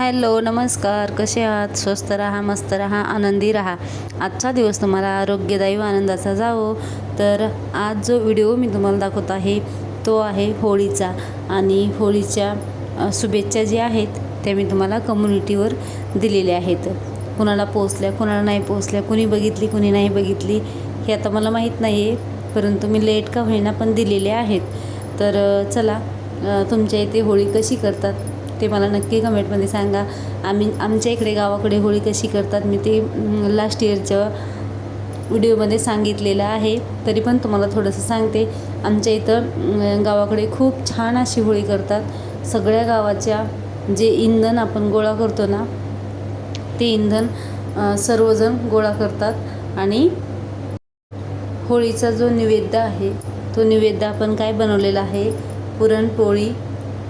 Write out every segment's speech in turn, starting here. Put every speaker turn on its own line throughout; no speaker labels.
Hello नमस्कार. कसे आहात? स्वस्त राहा मस्त राहा आनंदी राहा. आजचा दिवस तुम्हाला आरोग्यदायी व आनंदाचा जावो. तर आज जो व्हिडिओ मी तुम्हाला दाखवत आहे तो आहे होळीचा. आणि होळीच्या शुभेच्छा ज्या आहेत त्या मी तुम्हाला कम्युनिटीवर दिलेल्या आहेत. कुणाला पोचल्या कुणाला नाही पोचल्या कुणी बघितली कुणी नाही बघितली हे आता मला माहीत नाही आहे परंतु मी लेट का होईना पण दिलेले आहेत. तर चला तुमच्या इथे होळी कशी करतात? ते मला नक्की कमेंटमध्ये सांगा. आम्ही आमच्या इकडे गावाकडे होळी कशी करतात मी ते लास्ट इयरच्या व्हिडिओमध्ये सांगितलेलं आहे. तरी पण तुम्हाला थोडंसं सांगते. आमच्या इथं गावाकडे खूप छान अशी होळी करतात. सगळ्या गावाच्या जे इंधन आपण गोळा करतो ना ते इंधन सर्वजण गोळा करतात. आणि होळीचा जो निवेद्य आहे तो निवेद्य आपण काय बनवलेला आहे? पुरणपोळी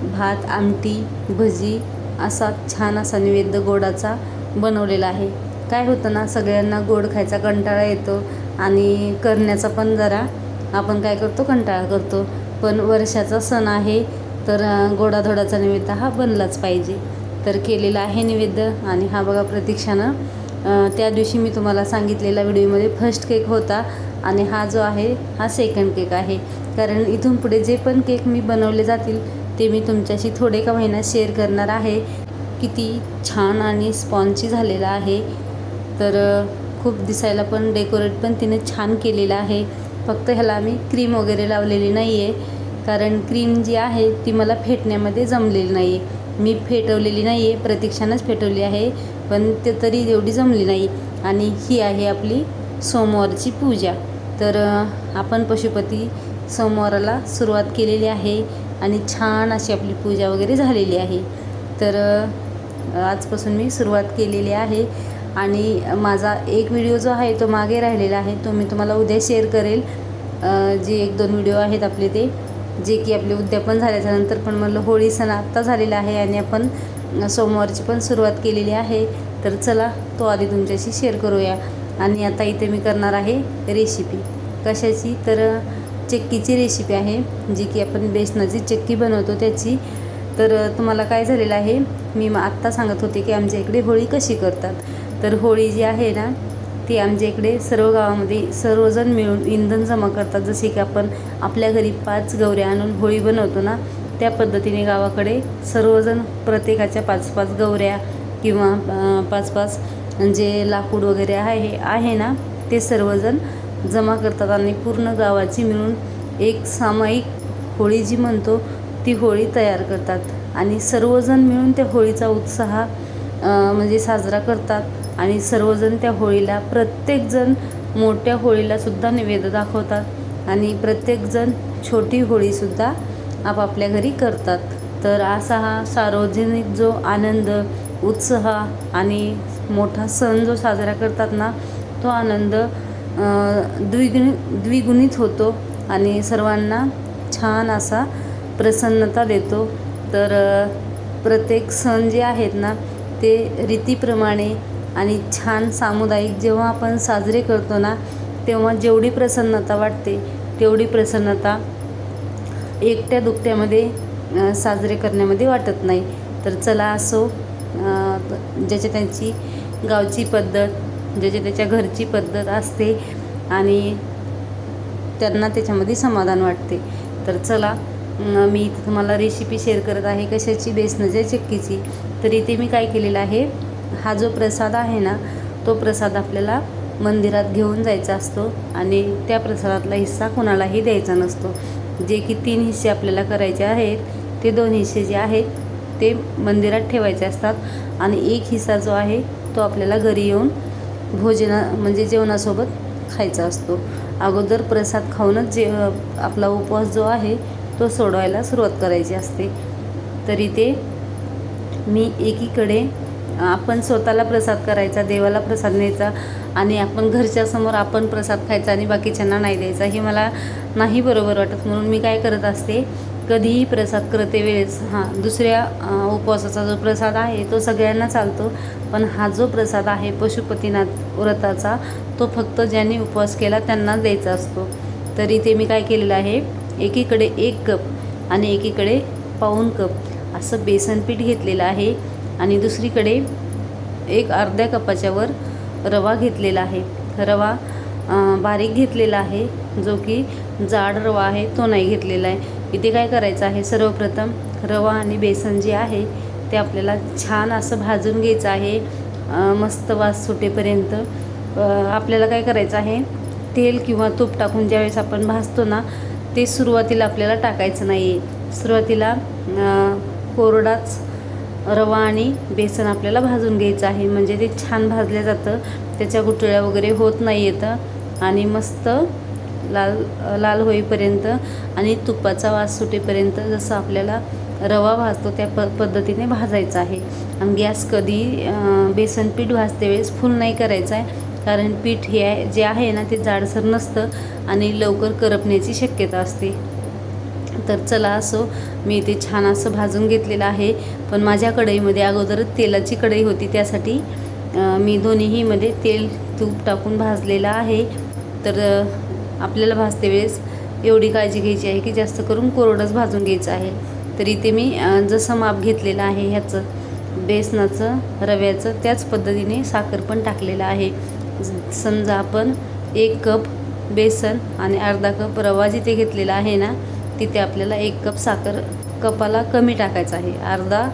भात आमटी भजी असा छान असा निवेद्य गोडाचा बनवलेला आहे. काय होतं ना सगळ्यांना गोड खायचा कंटाळा येतो आणि करण्याचा पण जरा आपण काय करतो कंटाळा करतो. पण वर्षाचा सण आहे तर गोडाधोडाचा निवेद्य हा बनलाच पाहिजे. तर केलेला आहे निवेद्य आणि हा बघा प्रतीक्षानं त्या दिवशी मी तुम्हाला सांगितलेला व्हिडिओमध्ये फर्स्ट केक होता आणि हा जो आहे हा सेकंड केक आहे. कारण इथून पुढे जे पण केक मी बनवले जातील ते मी तुमच्याशी थोडे का महिन्यात शेअर करणार आहे. किती छान आणि स्पॉन्ची झालेला आहे. तर खूप दिसायला पण डेकोरेट पण तिने छान केलेलं आहे. फक्त ह्याला मी क्रीम वगैरे लावलेली नाही आहे कारण क्रीम जी आहे ती मला फेटण्यामध्ये जमलेली नाही आहे मी फेटवलेली नाही आहे प्रतीक्षानंच फेटवली आहे. पण ते तरी एवढी जमली नाही. आणि ही आहे आपली सोमवारची पूजा. तर आपण पशुपती सोमवाराला सुरुवात केलेली आहे. आणि छान अशी आपली पूजा वगैरे झालेली आहे. तर आजपासून मी सुरुवात केलेली आहे आणि माझा एक व्हिडिओ जो आहे तो मागे राहिलेला आहे तो मी तुम्हाला उद्या शेअर करेल. जे एक दोन व्हिडिओ आहेत आपले ते जे की आपले उद्यापन झाल्याच्यानंतर पण म्हणलं होळी सण आत्ता झालेला आहे आणि आपण सोमवारची पण सुरुवात केलेली आहे. तर चला तो आधी तुमच्याशी शेअर करूया. आणि आता इथे मी करणार आहे रेसिपी. कशाची? तर चक्कीची रेसिपी आहे जी की आपण बेसनाची चक्की बनवतो त्याची. तर तुम्हाला काय झालेलं आहे मी आत्ता सांगत होते की आमच्या इकडे होळी कशी करतात. तर होळी जी आहे ना ती आमच्या इकडे सर्व गावामध्ये सर्वजण मिळून इंधन जमा करतात. जसे की आपण आपल्या घरी पाच गवऱ्या आणून होळी बनवतो ना त्या पद्धतीने गावाकडे सर्वजण प्रत्येकाच्या पाच पाच गवऱ्या किंवा पाच पाच जे लाकूड वगैरे आहे आहे ना ते सर्वजण जमा करतात आणि पूर्ण गावाची मिळून एक सामायिक होळी जी म्हणतो ती होळी तयार करतात. आणि सर्वजण मिळून त्या होळीचा उत्साह म्हणजे साजरा करतात. आणि सर्वजण त्या होळीला प्रत्येकजण मोठ्या होळीलासुद्धा निवेद दाखवतात. आणि प्रत्येकजण छोटी होळीसुद्धा आपापल्या घरी करतात. तर असा हा सार्वजनिक जो आनंद उत्साह आणि मोठा सण जो साजरा करतात ना तो आनंद द्विगुणी द्विगुणित होतो आणि सर्वांना छान असा प्रसन्नता देतो. तर प्रत्येक सण जे आहेत ना ते रीतीप्रमाणे आणि छान सामुदायिक जेव्हा आपण साजरे करतो ना तेव्हा जेवढी प्रसन्नता वाटते तेवढी प्रसन्नता एकट्या दुकट्यामध्ये साजरे करण्यामध्ये वाटत नाही. तर चला असो ज्याच्या त्यांची गावची पद्धत ज्याच्या त्याच्या घरची पद्धत असते आणि त्यांना त्याच्यामध्ये समाधान वाटते. तर चला मी इथे तुम्हाला रेसिपी शेअर करत आहे कशाची बेसनाच्या चक्कीची. तर इथे मी काय केलेलं आहे हा जो प्रसाद आहे ना तो प्रसाद आपल्याला मंदिरात घेऊन जायचा असतो आणि त्या प्रसादातला हिस्सा कोणालाही द्यायचा नसतो. जे की तीन हिस्से आपल्याला करायचे आहेत ते दोन हिस्से जे आहेत ते मंदिरात ठेवायचे असतात आणि एक हिस्सा जो आहे तो आपल्याला घरी येऊन भोजना म्हणजे जेवणासोबत खायचा असतो. अगोदर प्रसाद खाऊनच जे आपला उपवास जो आहे तो सोडवायला सुरुवात करायची असते. तरी ते मी एकीकडे आपण स्वतःला प्रसाद करायचा देवाला प्रसाद न्यायचा आणि आपण घरच्या समोर आपण प्रसाद खायचा आणि बाकीच्यांना नाही द्यायचा हे मला नाही बरोबर वाटत. म्हणून मी काय करत असते कधीही प्रसाद करते वेळेस हां दुसऱ्या उपवासाचा जो प्रसाद आहे तो सगळ्यांना चालतो. पण हा जो प्रसाद आहे पशुपतीनाथ व्रताचा तो फक्त ज्यांनी उपवास केला त्यांनाच द्यायचा असतो. तरी ते मी काय केलेलं आहे एकीकडे एक कप आणि एकीकडे पाऊण कप असं बेसन पीठ घेतलेलं आहे आणि दुसरीकडे एक अर्ध्या कपाच्यावर रवा घेतलेला आहे. रवा बारीक घेतलेला आहे जो की जाड रवा आहे तो नाही घेतलेला आहे. इथे काय करायचं आहे? सर्वप्रथम रवा आणि बेसन जे आहे ते आपल्याला छान असं भाजून घ्यायचं आहे मस्त वास सुटेपर्यंत. आपल्याला काय करायचं आहे? तेल किंवा तूप टाकून ज्यावेळेस आपण भाजतो ना ते सुरुवातीला आपल्याला टाकायचं नाही आहे सुरुवातीला कोरडाच रवा आणि बेसन आपल्याला भाजून घ्यायचं आहे. म्हणजे ते छान भाजलं जातं. त्याच्या गुठळ्या वगैरे होत नाही येतं आणि मस्त लाल लाल होईपर्यंत आणि तुपाचा वास सुटेपर्यंत जसं आपल्याला रवा भाजतो त्या प पद्धतीने भाजायचा आहे. आणि गॅस कधी बेसन पीठ भाजते वेळेस फुल नाही करायचं आहे. कारण पीठ हे आहे जे आहे ना ते जाडसर नसतं आणि लवकर करपण्याची शक्यता असते. तर चला असो मी इथे छान असं भाजून घेतलेलं आहे. पण माझ्या कढईमध्ये अगोदरच तेलाची कढई होती त्यासाठी मी दोन्हीमध्ये तेल तूप टाकून भाजलेलं आहे. तर आपल्याला भाजते वेळेस एवढी काळजी घ्यायची आहे की जास्त करून कोरडंच भाजून घ्यायचं आहे. तर इथे मी जसं माप घेतलेलं आहे ह्याचं बेसनाचं रव्याचं त्याच पद्धतीने साखर पण टाकलेलं आहे. ज- समजा आपण एक कप बेसन आणि अर्धा कप रवा जिथे घेतलेला आहे ना तिथे आपल्याला एक कप साखर कपाला कमी टाकायचा आहे. अर्धा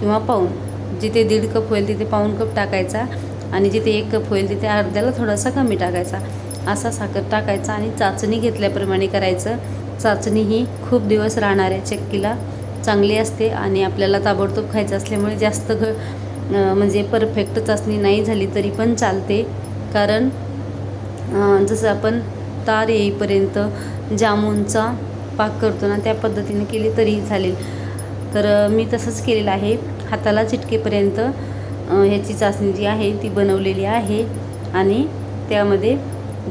किंवा पाऊण. जिथे दीड कप होईल तिथे पाऊण कप टाकायचा आणि जिथे एक कप होईल तिथे अर्ध्याला थोडासा कमी टाकायचा. असा साखर टाकायचा आणि चाचणी घेतल्याप्रमाणे करायचं. चाचणी ही खूप दिवस राहणाऱ्या चक्कीला चांगली असते आणि आपल्याला ताबडतोब खायचं असल्यामुळे जास्त घ म्हणजे परफेक्ट चाचणी नाही झाली तरी पण चालते. कारण जसं आपण तार येईपर्यंत जामूनचा पाक करतो ना त्या पद्धतीने केली तरीही चालेल. तर मी तसंच केलेलं आहे. हाताला चिटकेपर्यंत ह्याची चाचणी जी आहे ती बनवलेली आहे. आणि त्यामध्ये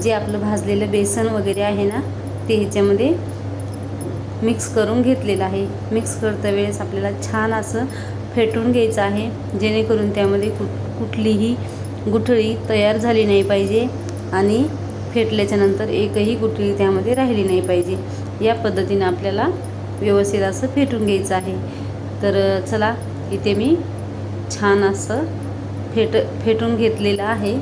जे आपलं भाजलेलं बेसन वगैरे आहे ना ते ह्याच्यामध्ये मिक्स करून घेतलेलं आहे. मिक्स करता वेळेस आपल्याला छान असं फेटून घ्यायचं आहे जेणेकरून त्यामध्ये कुठ कुठलीही गुठळी तयार झाली नाही पाहिजे आणि फेटल्याच्यानंतर एकही गुठळी त्यामध्ये राहिली नाही पाहिजे. या पद्धतीनं आपल्याला व्यवस्थित असं फेटून घ्यायचं आहे. तर चला इथे मी छान असं फेट फेटून घेतलेलं आहे.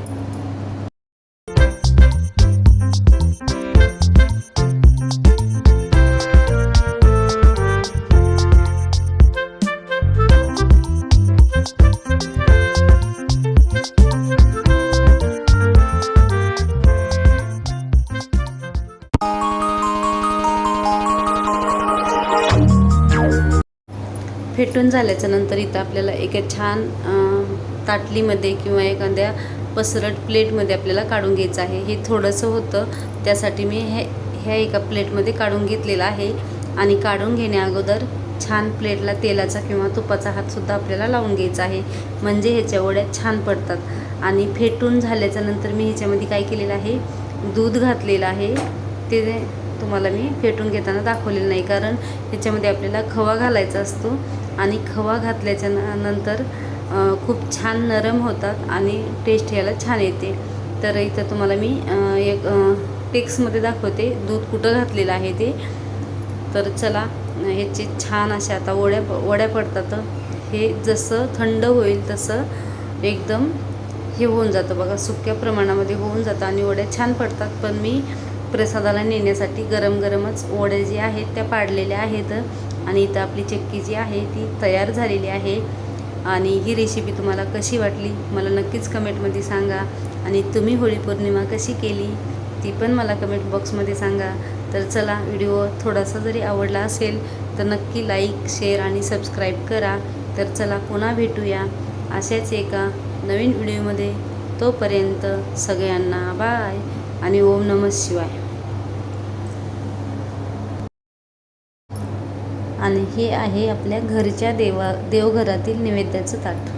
फेटून झाल्याच्यानंतर इथं आपल्याला एका छान ताटलीमध्ये किंवा एखाद्या पसरट प्लेटमध्ये आपल्याला काढून घ्यायचं आहे. हे थोडंसं होतं. त्यासाठी मी हे ह्या एका प्लेटमध्ये काढून घेतलेलं आहे. आणि काढून घेण्या अगोदर छान प्लेटला तेलाचा किंवा तुपाचा हातसुद्धा आपल्याला लावून घ्यायचा आहे. म्हणजे ह्याच्या वड्या छान पडतात. आणि फेटून झाल्याच्यानंतर मी ह्याच्यामध्ये काय केलेलं आहे? दूध घातलेलं आहे. ते तुम्हाला मी फेटून घेताना दाखवलेलं नाही. कारण ह्याच्यामध्ये आपल्याला खवा घालायचा असतो. आणि खवा घातल्याच्या नंतर खूप छान नरम होतात आणि टेस्ट याला छान येते. तर इथं तुम्हाला मी एक टेक्समध्ये दाखवते. दूध कुठं घातलेलं आहे ते. तर चला ह्याचे छान अशा आता वड्या वड्या पडतात. हे जसं थंड होईल तसं एकदम हे होऊन जातं. बघा सुक्या प्रमाणामध्ये होऊन जातं आणि वड्या छान पडतात. पण मी प्रसादाला नेण्यासाठी गरम गरमच वड्या जे आहेत त्या पाडलेल्या आहेत. आणि इथं आपली चक्की जी आहे ती तयार झालेली आहे. आणि ही रेसिपी तुम्हाला कशी वाटली मला नक्कीच कमेंटमध्ये सांगा. आणि तुम्ही होळी पौर्णिमा कशी केली ती पण मला कमेंट बॉक्समध्ये सांगा. तर चला व्हिडिओ थोडासा जरी आवडला असेल तर नक्की लाईक शेअर आणि सबस्क्राईब करा. तर चला पुन्हा भेटूया. अशाच एका नवीन व्हिडिओमध्ये. तोपर्यंत सगळ्यांना बाय आणि ओम नमः शिवाय. आणि हे आहे आपल्या घरच्या देवा देवघरातील नैवेद्याचं ताट.